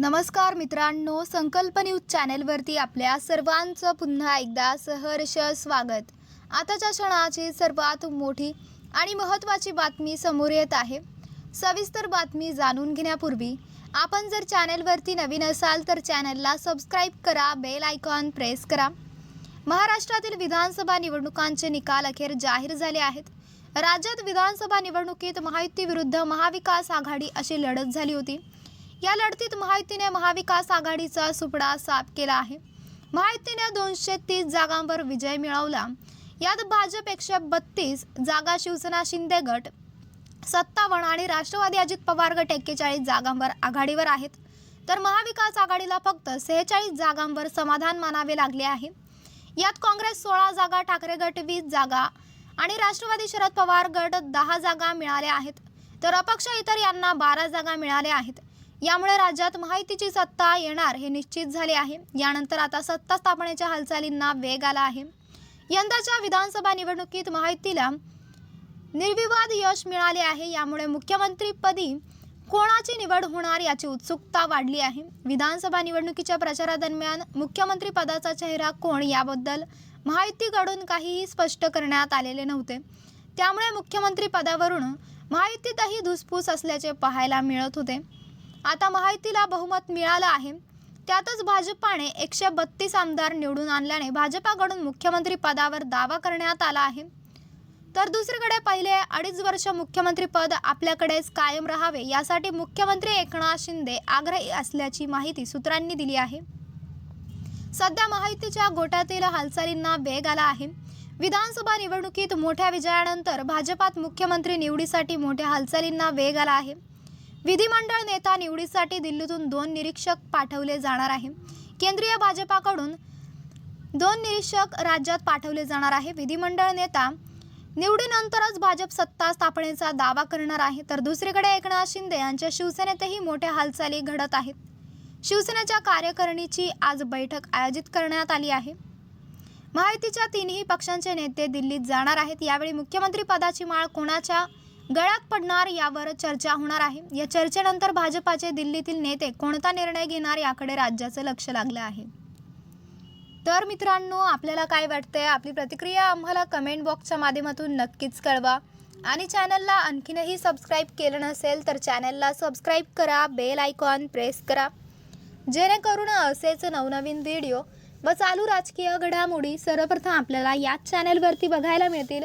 नमस्कार मित्रांनो संकल्प न्यूज चॅनेलवरती आपल्या सर्वांचं पुन्हा एकदा सहर्ष स्वागत. आताच्या क्षणाची सर्वात मोठी आणि महत्त्वाची बातमी समोर येत आहे. सविस्तर बातमी जाणून घेण्यापूर्वी आपण जर चॅनेलवरती नवीन असाल तर चॅनलला सबस्क्राईब करा बेल आयकॉन प्रेस करा. महाराष्ट्रातील विधानसभा निवडणुकांचे निकाल अखेर जाहीर झाले आहेत. राज्यात विधानसभा निवडणुकीत महायुती विरुद्ध महाविकास आघाडी अशी लढत झाली होती. या लढतीत महायुतीने महाविकास आघाडीचा सुपडा साफ केला आहे. महायुतीने दोनशे तीस जागांवर विजय मिळवला. यात भाजप एकशे बत्तीस जागा शिवसेना शिंदे गट सत्तावन्न आणि राष्ट्रवादी अजित पवार गट एक्केचाळीस जागांवर आघाडीवर आहेत. तर महाविकास आघाडीला फक्त सेहेचाळीस जागांवर समाधान मानावे लागले आहे. यात काँग्रेस सोळा जागा ठाकरे गट वीस जागा आणि राष्ट्रवादी शरद पवार गट दहा जागा मिळाल्या आहेत. तर अपक्ष इतर यांना बारा जागा मिळाल्या आहेत. यामुळे राज्यात महायुतीची सत्ता येणार हे निश्चित झाले आहे. यानंतर आता सत्ता स्थापनेच्या हालचालींना वेग आला आहे. यंदाच्या विधानसभा निवडणुकीत महायुतीला निर्विवाद यश मिळाले आहे. यामुळे मुख्यमंत्रीपदी कोणाची निवड होणार याची उत्सुकता वाढली आहे. विधानसभा निवडणुकीच्या प्रचारादरम्यान मुख्यमंत्री पदाचा चेहरा कोण याबद्दल महायुतीकडून काहीही स्पष्ट करण्यात आलेले नव्हते. त्यामुळे मुख्यमंत्री पदावरून महायुतीतही धुसफूस असल्याचे पाहायला मिळत होते. आता महायुतीला बहुमत मिळालं आहे. त्यातच भाजपाने एकशे बत्तीस आमदार निवडून आणल्याने भाजपाकडून मुख्यमंत्री पदावर दावा करण्यात आला आहे. तर दुसरीकडे पहिले अडीच वर्ष मुख्यमंत्रीपद आपल्याकडेच कायम राहावे यासाठी मुख्यमंत्री एकनाथ शिंदे आग्रही असल्याची माहिती सूत्रांनी दिली आहे. सध्या महायुतीच्या गोट्यातील हालचालींना वेग आला आहे. विधानसभा निवडणुकीत मोठ्या विजयानंतर भाजपात मुख्यमंत्री निवडीसाठी मोठ्या हालचालींना वेग आला आहे. विधिमंडळ नेता निवडीसाठी दिल्लीतून दोन निरीक्षक पाठवले जाणार आहे. केंद्रीय भाजपाकडून दोन निरीक्षक राज्यात पाठवले जाणार आहे. विधिमंडळ नेता निवडीनंतरच भाजप सत्ता स्थापनेचा दावा करणार आहे. तर दुसरीकडे एकनाथ शिंदे यांच्या शिवसेनेतही मोठ्या हालचाली घडत आहेत. शिवसेनेच्या कार्यकारिणीची आज बैठक आयोजित करण्यात आली आहे. महायुतीच्या तिन्ही पक्षांचे नेते दिल्लीत जाणार आहेत. यावेळी मुख्यमंत्री पदाची माळ कोणाच्या गळ्यात पडणार यावर चर्चा होणार आहे. या चर्चेनंतर भाजपाचे दिल्लीतील नेते कोणता निर्णय घेणार याकडे राज्याचं लक्ष लागलं आहे. तर मित्रांनो आपल्याला काय वाटतंय? आपली प्रतिक्रिया आम्हाला कमेंट बॉक्सच्या माध्यमातून नक्कीच कळवा. आणि चॅनलला आणखीनही सबस्क्राईब केलं नसेल तर चॅनलला सबस्क्राईब करा बेल आयकॉन प्रेस करा. जेणेकरून असेच नवनवीन व्हिडिओ व चालू राजकीय घडामोडी सर्वप्रथम आपल्याला याच चॅनलवरती बघायला मिळतील.